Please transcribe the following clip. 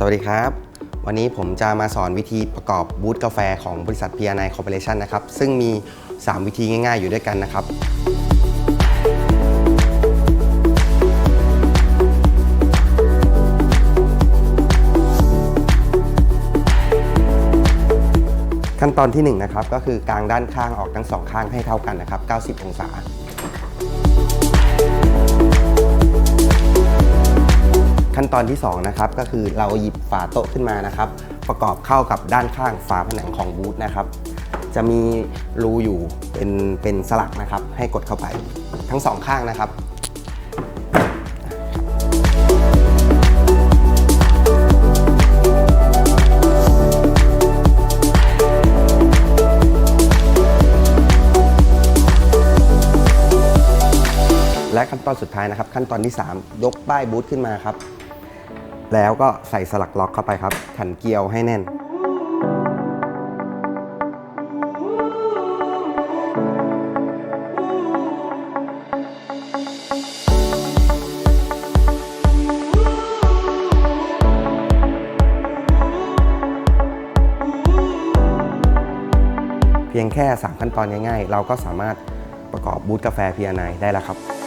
สวัสดีครับ วันนี้ผมจะมาสอนวิธีประกอบบูธกาแฟของบริษัท P&I Corporation นะครับ ซึ่งมี 3 วิธีง่ายๆอยู่ด้วยกันนะครับ ขั้นตอนที่1นะครับก็คือกางด้านข้างออกทั้งสองข้างให้เท่ากันนะครับ 90 องศา ตอนที่ 2 นะครับ ก็คือเราหยิบฝาโต๊ะขึ้นมานะครับ ประกอบเข้ากับด้านข้างฝาผนังของบูธนะครับ จะมีรูอยู่เป็นเป็นสลักนะครับ ให้กดเข้าไปทั้งสองข้างนะครับและขั้นตอนสุดท้ายนะครับ ขั้นตอนที่ 3 ยกป้ายบูธขึ้นมาครับ แล้วก็ใส่สลักล็อกเข้าไปครับขันเกลียวให้แน่น เพียงแค่ 3 ขั้นตอนง่ายๆ เราก็สามารถประกอบบูธกาแฟพียนได้แล้วครับ